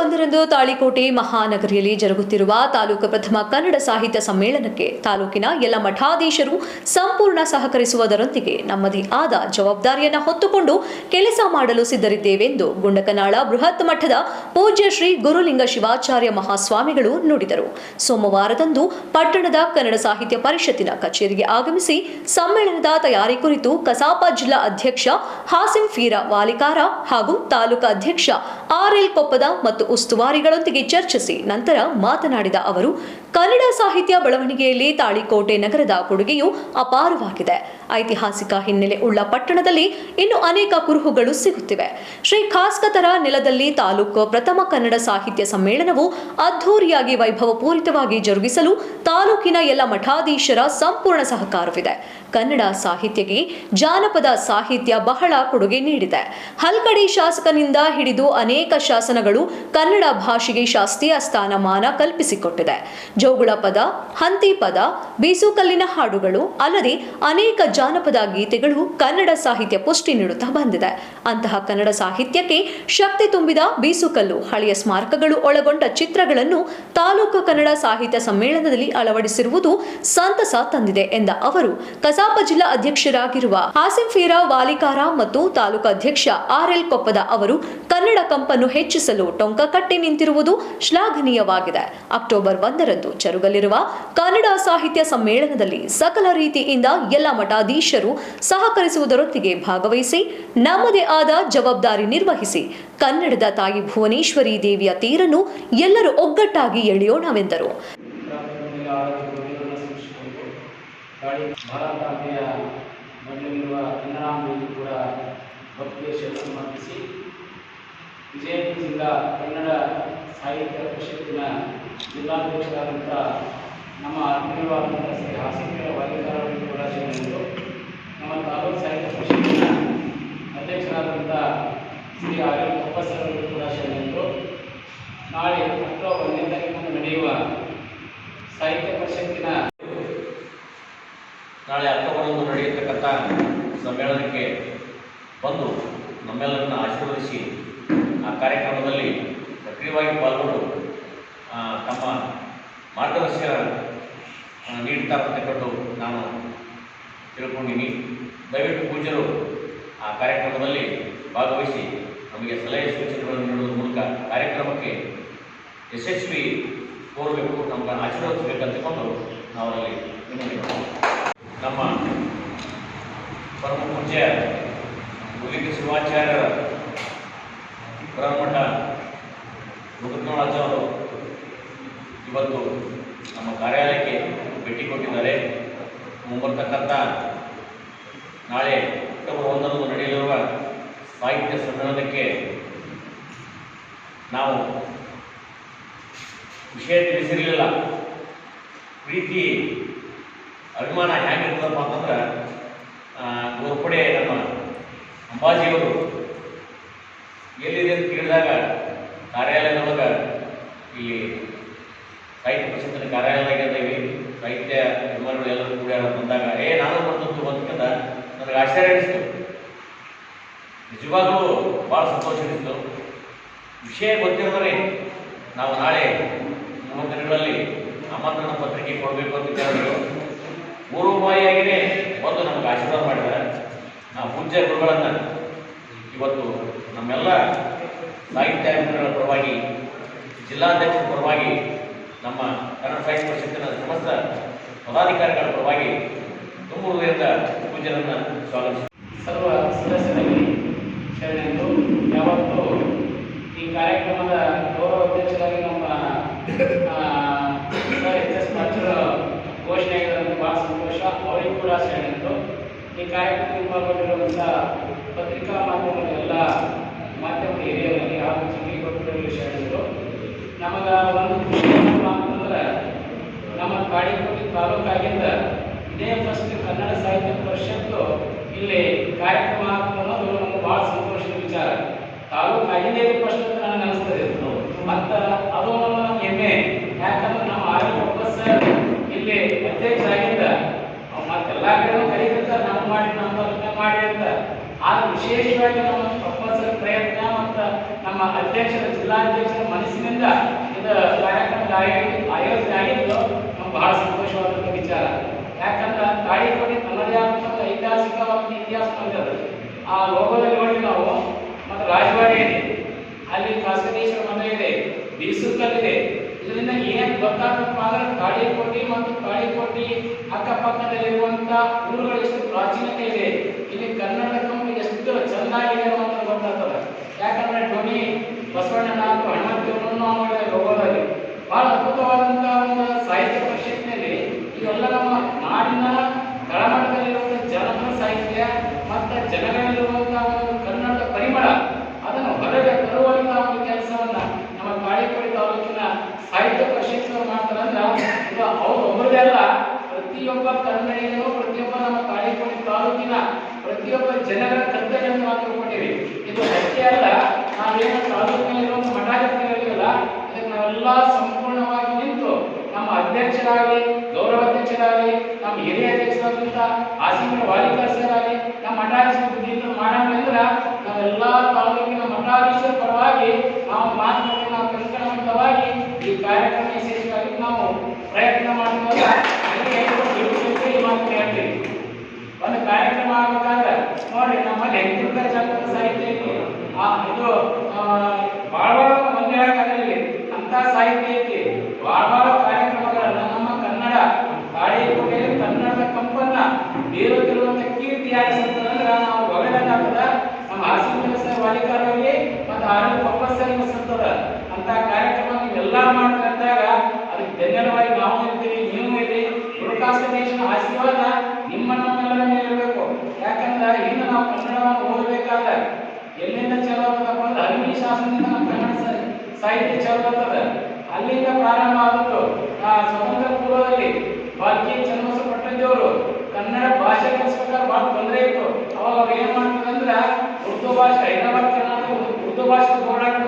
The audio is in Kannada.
ಒಂದರಂದು ತಾಳಿಕೋಟೆ ಮಹಾನಗರಿಯಲ್ಲಿ ಜರುಗುತ್ತಿರುವ ತಾಲೂಕು ಪ್ರಥಮ ಕನ್ನಡ ಸಾಹಿತ್ಯ ಸಮ್ಮೇಳನಕ್ಕೆ ತಾಲೂಕಿನ ಎಲ್ಲ ಮಠಾಧೀಶರು ಸಂಪೂರ್ಣ ಸಹಕರಿಸುವುದರೊಂದಿಗೆ ನಮ್ಮದೇ ಆದ ಜವಾಬ್ದಾರಿಯನ್ನು ಹೊತ್ತುಕೊಂಡು ಕೆಲಸ ಮಾಡಲು ಸಿದ್ಧರಿದ್ದೇವೆಂದು ಗುಂಡಕನಾಳ ಬೃಹತ್ ಮಠದ ಪೂಜ್ಯ ಶ್ರೀ ಗುರುಲಿಂಗ ಶಿವಾಚಾರ್ಯ ಮಹಾಸ್ವಾಮಿಗಳು ನುಡಿದರು. ಸೋಮವಾರದಂದು ಪಟ್ಟಣದ ಕನ್ನಡ ಸಾಹಿತ್ಯ ಪರಿಷತ್ತಿನ ಕಚೇರಿಗೆ ಆಗಮಿಸಿ ಸಮ್ಮೇಳನದ ತಯಾರಿ ಕುರಿತು ಕಸಾಪ ಜಿಲ್ಲಾ ಅಧ್ಯಕ್ಷ ಹಾಸಿಂ ಫೀರಾ ವಾಲಿಕಾರ ಹಾಗೂ ತಾಲೂಕು ಅಧ್ಯಕ್ಷ ಆರ್ಎಲ್ ಕೊಪ್ಪದ ಮತ್ತು ಉಸ್ತುವಾರಿಗಳೊಂದಿಗೆ ಚರ್ಚಿಸಿ ನಂತರ ಮಾತನಾಡಿದ ಅವರು ಕನ್ನಡ ಸಾಹಿತ್ಯ ಬೆಳವಣಿಗೆಯಲ್ಲಿ ತಾಳಿಕೋಟೆ ನಗರದ ಕೊಡುಗೆಯು ಅಪಾರವಾಗಿದೆ. ಐತಿಹಾಸಿಕ ಹಿನ್ನೆಲೆ ಉಳ್ಳ ಪಟ್ಟಣದಲ್ಲಿ ಇನ್ನು ಅನೇಕ ಕುರುಹುಗಳು ಸಿಗುತ್ತಿವೆ. ಶ್ರೀ ಖಾಸ್ಕತರ ನೆಲದಲ್ಲಿ ತಾಲೂಕು ಪ್ರಥಮ ಕನ್ನಡ ಸಾಹಿತ್ಯ ಸಮ್ಮೇಳನವು ಅದ್ಧೂರಿಯಾಗಿ ವೈಭವಪೂರಿತವಾಗಿ ಜರುಗಿಸಲು ತಾಲೂಕಿನ ಎಲ್ಲ ಮಠಾಧೀಶರ ಸಂಪೂರ್ಣ ಸಹಕಾರವಿದೆ. ಕನ್ನಡ ಸಾಹಿತ್ಯಕ್ಕೆ ಜಾನಪದ ಸಾಹಿತ್ಯ ಬಹಳ ಕೊಡುಗೆ ನೀಡಿದೆ. ಹಲ್ಕಡಿ ಶಾಸಕನಿಂದ ಹಿಡಿದು ಅನೇಕ ಶಾಸನಗಳು ಕನ್ನಡ ಭಾಷೆಗೆ ಶಾಸ್ತ್ರೀಯ ಸ್ಥಾನಮಾನ ಕಲ್ಪಿಸಿಕೊಟ್ಟಿದೆ. ಜೋಗುಳ ಪದ, ಹಂತಿ ಪದ, ಬೀಸುಕಲ್ಲಿನ ಹಾಡುಗಳು ಅಲ್ಲದೆ ಅನೇಕ ಜಾನಪದ ಗೀತೆಗಳು ಕನ್ನಡ ಸಾಹಿತ್ಯ ಪುಷ್ಟಿ ನೀಡುತ್ತಾ ಬಂದಿದೆ. ಅಂತಹ ಕನ್ನಡ ಸಾಹಿತ್ಯಕ್ಕೆ ಶಕ್ತಿ ತುಂಬಿದ ಬೀಸುಕಲ್ಲು ಹಳೆಯ ಸ್ಮಾರಕಗಳು ಒಳಗೊಂಡ ಚಿತ್ರಗಳನ್ನು ತಾಲೂಕು ಕನ್ನಡ ಸಾಹಿತ್ಯ ಸಮ್ಮೇಳನದಲ್ಲಿ ಅಳವಡಿಸಿರುವುದು ಸಂತಸ ತಂದಿದೆ ಎಂದ ಅವರು. ಕಸಾಪ ಜಿಲ್ಲಾ ಅಧ್ಯಕ್ಷರಾಗಿರುವ ಹಾಸಿಂ ಫೀರಾ ವಾಲಿಕಾರ ಮತ್ತು ತಾಲೂಕು ಅಧ್ಯಕ್ಷ ಆರ್ ಎಲ್ ಕೊಪ್ಪದ ಅವರು ಕನ್ನಡ ಕಂಪನ್ನು ಹೆಚ್ಚಿಸಲು ಟೊಂಕ ಕಟ್ಟಿ ನಿಂತಿರುವುದು ಶ್ಲಾಘನೀಯವಾಗಿದೆ. ಅಕ್ಟೋಬರ್ ಒಂದರಂದು ಜರುಗಲಿರುವ ಕನ್ನಡ ಸಾಹಿತ್ಯ ಸಮ್ಮೇಳನದಲ್ಲಿ ಸಕಲ ರೀತಿಯಿಂದ ಎಲ್ಲ ಮಠಾಧೀಶರು ಸಹಕರಿಸುವುದರೊಂದಿಗೆ ಭಾಗವಹಿಸಿ, ನಮ್ಮದೇ ಆದ ಜವಾಬ್ದಾರಿ ನಿರ್ವಹಿಸಿ, ಕನ್ನಡದ ತಾಯಿ ಭುವನೇಶ್ವರಿ ದೇವಿಯ ತೀರನ್ನು ಎಲ್ಲರೂ ಒಗ್ಗಟ್ಟಾಗಿ ಎಳೆಯೋಣವೆಂದರು. ಭಕ್ತಿಯ ಶಕ್ತಿ ಸಮರ್ಪಿಸಿ ವಿಜಯಪುರ ಜಿಲ್ಲಾ ಕನ್ನಡ ಸಾಹಿತ್ಯ ಪರಿಷತ್ತಿನ ಜಿಲ್ಲಾಧ್ಯಕ್ಷರಾದಂಥ ನಮ್ಮ ಆತ್ಮೀಯವಾದಂಥ ಶ್ರೀ ಆಸಕ್ತಿಯ ವಾಲಿಕಾರವರಿಗೆ ಕೂಡ ಶ್ರೀಗಳು ನಮ್ಮ ತಾಲೂಕು ಸಾಹಿತ್ಯ ಪರಿಷತ್ತಿನ ಅಧ್ಯಕ್ಷರಾದಂಥ ಶ್ರೀ ಆರ್ ಅವರಿಗೆ ಕೂಡ ಶ್ರೀಗಳು ನಾಳೆ ಅಕ್ಟೋಬರ್ ಒಂದನೇ ತಾರೀಕು ನಡೆಯುವ ಸಾಹಿತ್ಯ ಪರಿಷತ್ತಿನ ನಾಳೆ ಅಕ್ಟೋಬರಂದು ನಡೆಯತಕ್ಕಂಥ ಸಮ್ಮೇಳನಕ್ಕೆ ಬಂದು ನಮ್ಮೆಲ್ಲರನ್ನ ಆಶೀರ್ವದಿಸಿ ಆ ಕಾರ್ಯಕ್ರಮದಲ್ಲಿ ಸಕ್ರಿಯವಾಗಿ ಪಾಲ್ಗೊಂಡು ತಮ್ಮ ಮಾರ್ಗದರ್ಶನ ನೀಡ್ತಾ ನೀಡ್ತಾರಂತಕ್ಕಂಥದ್ದು ನಾನು ತಿಳ್ಕೊಂಡಿನಿ ದಯವಿಟ್ಟು ಪೂಜ್ಯರು ಆ ಕಾರ್ಯಕ್ರಮದಲ್ಲಿ ಭಾಗವಹಿಸಿ ನಮಗೆ ಸಲಹೆ ಸೂಚನೆಗಳನ್ನು ನೀಡುವುದರ ಮೂಲಕ ಕಾರ್ಯಕ್ರಮಕ್ಕೆ ಯಶಸ್ವಿ ಕೋರಬೇಕು ನಮ್ಗೆ ಆಶೀರ್ವದಿಸಬೇಕಂತಕೊಂಡು ನಾವು ಅಲ್ಲಿ ವಿನಂತಿ ಮಾಡ್ತೀವಿ. ನಮ್ಮ ಪರಮ ಪೂಜ್ಯ ಗುಲಿಕ ಶಿವಾಚಾರ್ಯರ ಬ್ರಹ್ಮಠ ಮುಗುದ್ನೋಳಾಜ ಅವರು ಇವತ್ತು ನಮ್ಮ ಕಾರ್ಯಾಲಯಕ್ಕೆ ಭೇಟಿ ಕೊಟ್ಟಿದ್ದಾರೆ. ಮುಂಬರ್ತಕ್ಕಂಥ ನಾಳೆ ಅಕ್ಟೋಬರ್ ಒಂದರಂದು ನಡೆಯಲಿರುವ ಸಾಹಿತ್ಯ ಸಮ್ಮೇಳನಕ್ಕೆ ನಾವು ವಿಷಯ ತಿಳಿಸಿರಲಿಲ್ಲ. ಪ್ರೀತಿ, ಅಭಿಮಾನ ಹೇಗಿರ್ತದಪ್ಪ ಅಂತಂದ್ರೆ ಗೋರ್ಪಡೆ ನಮ್ಮ ಅಂಬಾಜಿಯವರು ಎಲ್ಲಿದೆ ಅಂತ ಕೇಳಿದಾಗ ಕಾರ್ಯಾಲಯದೊಳಗೆ ಇಲ್ಲಿ ಸಾಹಿತ್ಯ ಪ್ರಸಿದ್ಧ ಕಾರ್ಯಾಲಯ ಇದ್ದೀವಿ ಸಾಹಿತ್ಯ ಅಭಿಮಾನಿಗಳು ಎಲ್ಲರೂ ಕೂಡ ಬಂದಾಗ, ಏ, ನಾನು ಬಂದದ್ದು ಅಂತಂದ ನನಗೆ ಆಶ್ಚರ್ಯ ಅನಿಸ್ತು. ನಿಜವಾಗ್ಲೂ ಭಾಳ ಸಂತೋಷ ಅನಿಸ್ತು. ವಿಷಯ ಗೊತ್ತಿರೋದ್ರೆ ನಾವು ನಾಳೆ ಮೂವತ್ತು ದಿನಗಳಲ್ಲಿ ಆಮಂತ್ರಣ ಪತ್ರಿಕೆ ಕೊಡಬೇಕು ಅಂತ ಕೇಳಿದ್ರು ಪೂರ್ವಭಾವಿಯಾಗಿಯೇ ಒಂದು ನಮಗೆ ಆಶೀರ್ವಾದ ಮಾಡಿದ್ದಾರೆ. ನಾವು ಪೂಜ್ಯ ಗುರುಗಳನ್ನು ಇವತ್ತು ನಮ್ಮೆಲ್ಲ ಸಾಹಿತ್ಯ ಅಭಿಮಾನಿಗಳ ಪರವಾಗಿ, ಜಿಲ್ಲಾಧ್ಯಕ್ಷರ ಪರವಾಗಿ, ನಮ್ಮ ಕನ್ನಡ ಸಾಹಿತ್ಯ ಪರಿಷತ್ತಿನ ಸಮಸ್ತ ಪದಾಧಿಕಾರಿಗಳ ಪರವಾಗಿ ತುಂಬ ಹೃದಯದ ಪೂಜ್ಯರನ್ನು ಸ್ವಾಗತಿಸಿ ಸರ್ವ ಸದಸ್ಯರಲ್ಲಿ ಶರಣೆಂದು, ಯಾವತ್ತು ಈ ಕಾರ್ಯಕ್ರಮದ ಗೌರವ ಅಧ್ಯಕ್ಷರಾಗಿ ನಮ್ಮ ಎಚ್ ಎಸ್ ಪಾಟೀಲ್ ಘೋಷಣೆ ಆಗಿರೋದು ಭಾಳ ಸಂತೋಷ ಅವರಿಗೂ ಕೂಡ ಶರಣೆಂದು ಈ ಕಾರ್ಯಕ್ರಮದಲ್ಲಿ ಪಾಲ್ಗೊಂಡಿರುವಂಥ ಪತ್ರಿಕಾ ಮಾಧ್ಯಮದ ಎಲ್ಲ ಯಾವ ಚಿಕ್ಕ ಕೊಟ್ಟಿರೋ ಜಿಲ್ಲೆ ನಮಗ ಒಂದು ಅಂತಂದ್ರೆ ನಮ್ಮ ಕಾಡಿಕೋಟಿ ತಾಲೂಕಾಗಿಂದ ಇದೇ ಫಸ್ಟ್ ಕನ್ನಡ ಸಾಹಿತ್ಯ ಪರಿಷತ್ತು ಇಲ್ಲಿ ಕಾರ್ಯಕ್ರಮ ಅನ್ನೋದು ನಮ್ಗೆ ಭಾಳ ಸಂತೋಷದ ವಿಚಾರ ತಾಲೂಕು ಆಗಿಂದೇ ಫಸ್ಟ್ ಅಂತ ನನಗೆ ಅನಿಸ್ತದೆ ಮತ್ತು ಅದು ನಮ್ಮ ಹೆಮ್ಮೆ ಯಾಕಂದ್ರೆ ನಮ್ಮ ಆರೋಗ್ಯ ಬಸ್ ಇಲ್ಲಿ ಅಧ್ಯಕ್ಷರಾಗಿದ್ದ ಮತ್ತೆಲ್ಲ ಕಡೆ ಕರೀತಿದ್ದ ನಾವು ಮಾಡಿ ನಮ್ಮ ಮಾಡಿ ಅಂತ ಆದ್ರೆ ವಿಶೇಷವಾಗಿ ನಮ್ಮ ನಮ್ಮ ಅಧ್ಯಕ್ಷರ ಜಿಲ್ಲಾಧ್ಯಕ್ಷರ ಮನಸ್ಸಿನಿಂದ ಇದು ಕಾರ್ಯಕ್ರಮ ಆಯೋಜನೆ ಆಗಿದ್ದು ನಮ್ಗೆ ಬಹಳ ಸಂತೋಷವಾದಂಥ ವಿಚಾರ. ಯಾಕಂದ್ರೆ ತಾಳಿಕೋಟೆ ತನ್ನದೇ ಆದಂಥ ಒಂದು ಐತಿಹಾಸಿಕವಾದ ಇತಿಹಾಸ ಹೊಂದಿದೆ ಆ ಲೋಕದಲ್ಲಿ ನೋಡಿ ನಾವು, ಮತ್ತು ರಾಜವಾಡಿ ಇದೆ. ಅಲ್ಲಿ ಕಾಸದೇಶ್ವರ ಮನೆ ಇದೆ ಬೀಸುಕಲ್ಲಿದೆ ಇದರಿಂದ ಏನು ಗೊತ್ತಾಗಪ್ಪ ಅಂದ್ರೆ ತಾಳಿಕೋಟೆ ಮತ್ತು ತಾಳಿಕೋಟೆ ಅಕ್ಕಪಕ್ಕದಲ್ಲಿರುವಂಥ ಊರುಗಳು ಎಷ್ಟು ಪ್ರಾಚೀನತೆ ಇದೆ ಇಲ್ಲಿ ಕನ್ನಡ ಕಂಪನಿ ಎಷ್ಟು ಚೆನ್ನಾಗಿದೆ ಅಂತ ಗೊತ್ತಾಗ್ತದೆ ಯಾಕಂದ್ರೆ ಧ್ವನಿ ಬಸವಣ್ಣನ ಮತ್ತು ಹನುಮಂತೇವರನ್ನು ಮಾಡಿದ ಲೋಗೋದಲ್ಲಿ ಬಹಳ ಅದ್ಭುತವಾದಂತಹ ಒಂದು ಸಾಹಿತ್ಯ ಪರಿಷತ್ನಲ್ಲಿ ಇವೆಲ್ಲ ನಮ್ಮ ನಾಡಿನ ತಳಮಟ್ಟದಲ್ಲಿರುವಂತಹ ಜನಪದ ಸಾಹಿತ್ಯ ಮತ್ತು ಜನಗಳಲ್ಲಿರುವಂತಹ ಒಂದು ಕನ್ನಡದ ಪರಿಮಳ, ಅದನ್ನು ಹೊರಗೆ ತರುವಂತಹ ಒಂದು ಕೆಲಸವನ್ನ ನಮ್ಮ ಕಾಳಿಕೋಡಿ ತಾಲೂಕಿನ ಸಾಹಿತ್ಯ ಪರಿಷತ್ತು ಮಾಡ್ತಾರಂದ್ರ ಅವ್ರು ಒಬ್ಬರದೇ ಅಲ್ಲ, ಪ್ರತಿಯೊಬ್ಬ ಕನ್ನಡಿಗನು ಪ್ರತಿಯೊಬ್ಬ ನಮ್ಮ ಕಾಳಿಕೋಡಿ ತಾಲೂಕಿನ ಪ್ರತಿಯೊಬ್ಬ ಜನರ ಕರ್ತವ್ಯವನ್ನು ತಿಳ್ಕೊಂಡಿವಿ. ಇದು ಅಷ್ಟೇ ಅಲ್ಲ, ನಾವೇನು ತಾಲೂಕಿನಲ್ಲಿರುವಂತ ಮಠಾಧಿಕಾರಿಗಳಿಲ್ಲ ಇದಕ್ಕೆ ನಾವೆಲ್ಲ ನಿಂತು ನಮ್ಮ ಅಧ್ಯಕ್ಷರಾಗಲಿ ಗೌರವಾಧ್ಯಕ್ಷರಾಗಲಿ ನಮ್ಮ ಹಿರಿಯ ಅಧ್ಯಕ್ಷರಾದಂತ ಆಸೀಮರ ಆಗಲಿ ನಮ್ಮ ಮಠಾಧೀಶರು ಮಾಡೋಣ ಅಂದ್ರೆ ನಾವೆಲ್ಲ ತಾಲೂಕಿನ ಮಠಾಧೀಶರ ಪರವಾಗಿ ನಾವು ಮಾತುಕತೆ, ನಾವು ಕಂಕಣವಂತವಾಗಿ ಈ ಕಾರ್ಯಕ್ರಮ ಯಶಸ್ವಿಯಾಗಿ ನಾವು ಪ್ರಯತ್ನ ಈ ಮಾತು ಒಂದು ಕಾರ್ಯಕ್ರಮ ಆಗಬೇಕಾದ್ರೆ ನೋಡಿ ನಮ್ಮಲ್ಲಿ ಹೆಂಗಿರ್ತಾರೆ ಜಾಗೃತ ಸಾಹಿತ್ಯ ಐತಿ ಇದು ಭಾಳ ಭಾಳ ಒಂದೇ ಹೇಳಕ್ಕಾಗಲ್ಲ ಅಂತ ಸಾಹಿತ್ಯ ಐತಿ. ಭಾಳ ಭಾಳ ಬೆನ್ನೆಲುಬಾಗಿ ನಾವು ಇರ್ತೀವಿ ನೀವು ಇರಿ. ದೇಶದ ಆಶೀರ್ವಾದ ನಿಮ್ಮ ನಮ್ಮೆಲ್ಲರ ಮೇಲೆ ಇರಬೇಕು. ಯಾಕಂದ್ರೆ ಇನ್ನು ನಾವು ಕನ್ನಡವನ್ನು ಓದಬೇಕಾದ್ರೆ ಎಲ್ಲಿಂದ ಚಲೋ ಆಗ್ತದಪ್ಪ ಅಂದ್ರೆ ಅಗ್ನಿ ಶಾಸನದಿಂದ ನಮ್ಮ ಕನ್ನಡ ಸಾಹಿತ್ಯ ಚಲೋ ಬರ್ತದೆ ಅಲ್ಲಿಂದ ಪ್ರಾರಂಭ ಆದದ್ದು ಸ್ವತಂತ್ರ ಪೂರ್ವದಲ್ಲಿ ಬಾಲ್ಕಿ ಚನ್ನಬಸ ಪಟ್ಟದೇವರು ಕನ್ನಡ ಭಾಷೆ ಕಲಿಸ್ಬೇಕಾದ್ರೆ ಬಹಳ ತೊಂದರೆ ಇತ್ತು. ಅವಾಗ ಅವ್ರು ಏನ್ ಮಾಡ್ತಾರೆ ಅಂದ್ರೆ ಉರ್ದು ಭಾಷೆ, ಹೈದರಾಬಾದ್ ಕರ್ನಾಟಕ ಉರ್ದು ಭಾಷೆ ಬೋರ್ಡ್